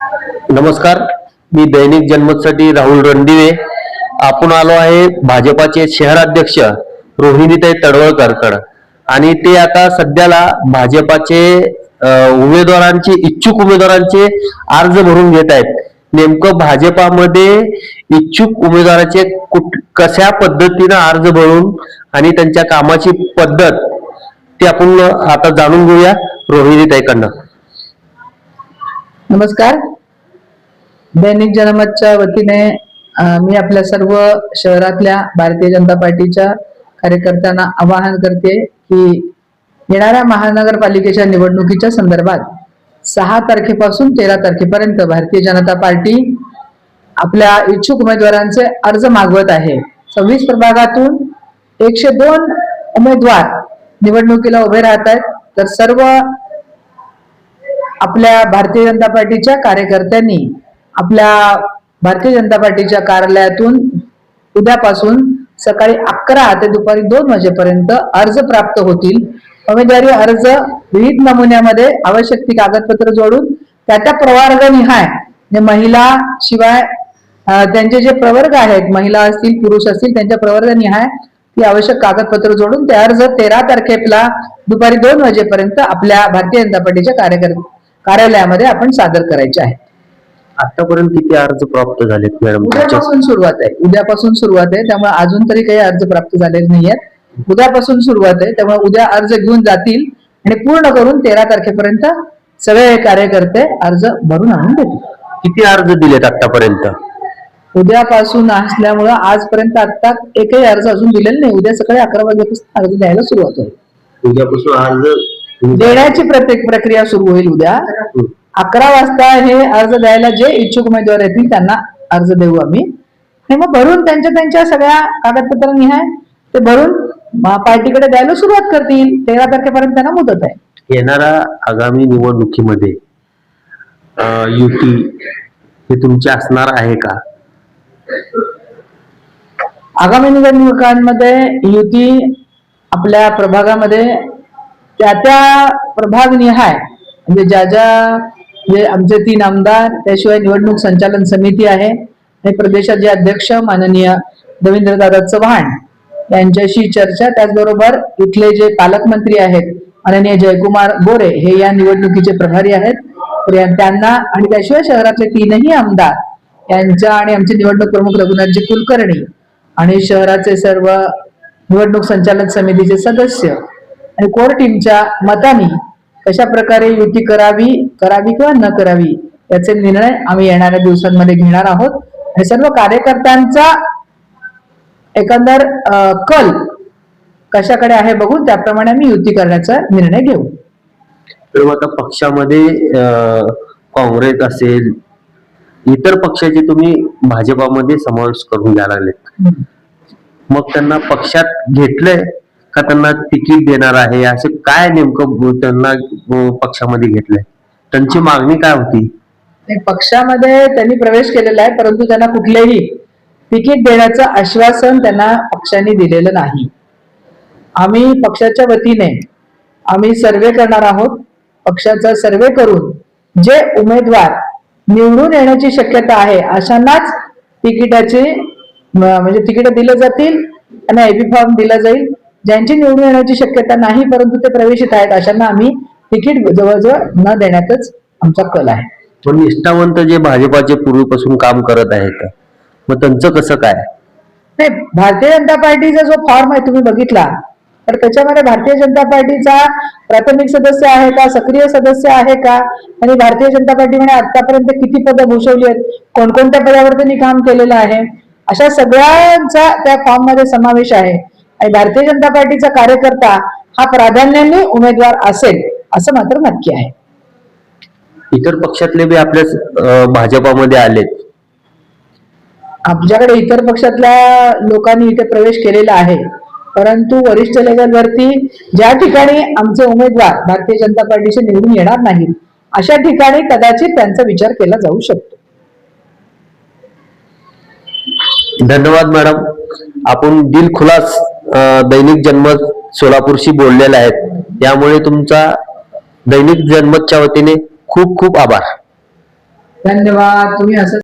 नमस्कार मी दैनिक जनमतसाठी राहुल रणदिवे. आपण आलो आहे भाजपाचे शहराध्यक्ष रोहिणीताई तडवळकरकड. आणि ते आता सध्याला भाजपाचे उमेदवारांचे इच्छुक उमेदवारांचे अर्ज भरून घेत आहेत. नेमकं भाजपामध्ये इच्छुक उमेदवाराचे कुठ कशा पद्धतीनं अर्ज भरून आणि त्यांच्या कामाची पद्धत ते आपण आता जाणून घेऊया रोहिणीताईकडनं. नमस्कार. दैनिक जनमतच्या वतीने मी आपल्या सर्व शहरातल्या भारतीय जनता पार्टीच्या कार्यकर्त्यांना आवाहन करते की येणाऱ्या महानगरपालिकेच्या निवडणुकीच्या संदर्भात सहा तारखेपासून तेरा तारखेपर्यंत भारतीय जनता पार्टी आपल्या इच्छुक उमेदवारांचे अर्ज मागवत आहे. सव्वीस प्रभागातून एकशे दोन उमेदवार निवडणुकीला उभे राहत आहेत. तर सर्व आपल्या भारतीय जनता पार्टीच्या कार्यकर्त्यांनी आपल्या भारतीय जनता पार्टीच्या कार्यालयातून उद्यापासून सकाळी अकरा ते दुपारी दोन वाजेपर्यंत अर्ज प्राप्त होतील. उमेदवारी अर्ज विविध नमुन्यामध्ये आवश्यक ती कागदपत्र जोडून त्या त्या प्रवर्गनिहाय म्हणजे महिला शिवाय त्यांचे जे प्रवर्ग आहेत महिला असतील पुरुष असतील त्यांच्या प्रवर्गनिहाय ती आवश्यक कागदपत्र जोडून ते अर्ज तेरा तारखेला दुपारी दोन वाजेपर्यंत आपल्या भारतीय जनता पार्टीच्या कार्यकर्ते कार्यालयामध्ये आपण सादर करायचे आहे आतापर्यंत किती अर्ज प्राप्त झालेत मॅडम? उद्यापासून सुरुवात आहे. उद्यापासून सुरुवात आहे. त्यामुळे अजून तरी काही अर्ज प्राप्त झालेले नाहीयेत. उद्यापासून सुरुवात आहे. त्यामुळे उद्या अर्ज घेऊन जातील आणि पूर्ण करून तेरा तारखेपर्यंत सगळे कार्यकर्ते अर्ज भरून आणून देतील. किती अर्ज दिलेत आतापर्यंत? उद्यापासून असल्यामुळं आजपर्यंत आता एकही अर्ज अजून दिलेला नाही. उद्या सकाळी अकरा वाजेपासून अर्ज द्यायला सुरुवात होईल. उद्यापासून अर्ज देण्याची प्रत्येक प्रक्रिया सुरू होईल उद्या. अकरा वाजता हे अर्ज द्यायला जे इच्छुक उमेदवार येतील त्यांना अर्ज देऊ आम्ही. आणि मग भरून त्यांच्या त्यांच्या सगळ्या कागदपत्र निहाय ते भरून पार्टीकडे द्यायला सुरुवात करतील. तेरा तारखेपर्यंत त्यांना मुदत आहे. येणाऱ्या आगामी निवडणुकीमध्ये युती हे तुमची असणार आहे का? आगामी निवडणुकांमध्ये युती आपल्या प्रभागामध्ये त्या त्या प्रभाग निहाय म्हणजे ज्या ज्या जे म्हणजे आमचे तीन आमदार त्याशिवाय निवडणूक संचालन समिती आहे आणि प्रदेशाचे अध्यक्ष माननीय रवींद्रदादा चव्हाण यांच्याशी चर्चा त्याचबरोबर इथले जे पालकमंत्री आहेत माननीय जयकुमार गोरे हे या निवडणुकीचे प्रभारी आहेत. त्यांना आणि त्याशिवाय शहरातले तीनही आमदार यांच्या आणि आमचे निवडणूक प्रमुख रघुनाथजी कुलकर्णी आणि शहराचे सर्व निवडणूक संचालक समितीचे सदस्य आणि कोर टीमच्या मताने कशा प्रकारे युती करावी करावी किंवा न करावी याचे निर्णय आम्ही येणाऱ्या दिवसांमध्ये घेणार आहोत. आणि सर्व कार्यकर्त्यांचा एकंदर कल कशाकडे आहे बघून त्याप्रमाणे आम्ही युती करण्याचा निर्णय घेऊ. तर आता पक्षामध्ये काँग्रेस असेल इतर पक्षाचे तुम्ही भाजपामध्ये समावेश करून घ्यायला मग त्यांना पक्षात घेतलंय का त्यांना तिकीट देणार आहे? असं काय नेमकं त्यांना पक्षामध्ये घेतलंय? त्यांची मागणी काय होती? पक्षामध्ये त्यांनी प्रवेश केलेला आहे परंतु त्यांना कुठलेही तिकीट देण्याचं आश्वासन त्यांना पक्षाने दिलेलं नाही. आम्ही पक्षाच्या वतीने आम्ही सर्वे करणार आहोत. पक्षाचा सर्वे करून जे उमेदवार निवडून येण्याची शक्यता आहे अशांनाच तिकिटाचे म्हणजे तिकीट दिले जातील आणि आयबी फॉर्म दिला जाईल. ज्यांची निवडून येण्याची शक्यता नाही परंतु ते प्रवेशित आहेत अशांना आम्ही तिकीट जवळजवळ न देण्यातच आमचा कल आहे. पण निष्ठावंत जे भाजपाचे पूर्वीपासून काम करत आहेत मग त्यांचं कसं काय? नाही भारतीय जनता पार्टीचा जो फॉर्म आहे तुम्ही बघितला तर त्याच्यामध्ये भारतीय जनता पार्टीचा प्राथमिक सदस्य आहे का सक्रिय सदस्य आहे का? आणि भारतीय जनता पार्टीने आतापर्यंत किती पदं भूषवली आहेत? कोणकोणत्या पदावर त्यांनी काम केलेलं आहे? अशा सगळ्यांचा त्या फॉर्ममध्ये समावेश आहे. आणि भारतीय जनता पार्टीचा कार्यकर्ता हा प्राधान्याने उमेदवार असेल असं मात्र नक्की आहे. इतर पक्षातले बी आपल्या भाजपामध्ये आलेत. आमच्याकडे इतर पक्षातल्या लोकांनी इथे प्रवेश केलेला आहे. परंतु वरिष्ठ लेवलवरती ज्या ठिकाणी आमचे उमेदवार भारतीय जनता पार्टीचे निवडून येणार नाहीत अशा ठिकाणी कदाचित त्यांचा विचार केला जाऊ शकतो. धन्यवाद मॅडम. आपण दिलखुलास अं, दैनिक जनमत सोलापूरशी बोललेले आहेत. त्यामुळे तुमचा दैनिक जनमतच्या वतीने खूप खूप आभार. धन्यवाद. तुम्ही असं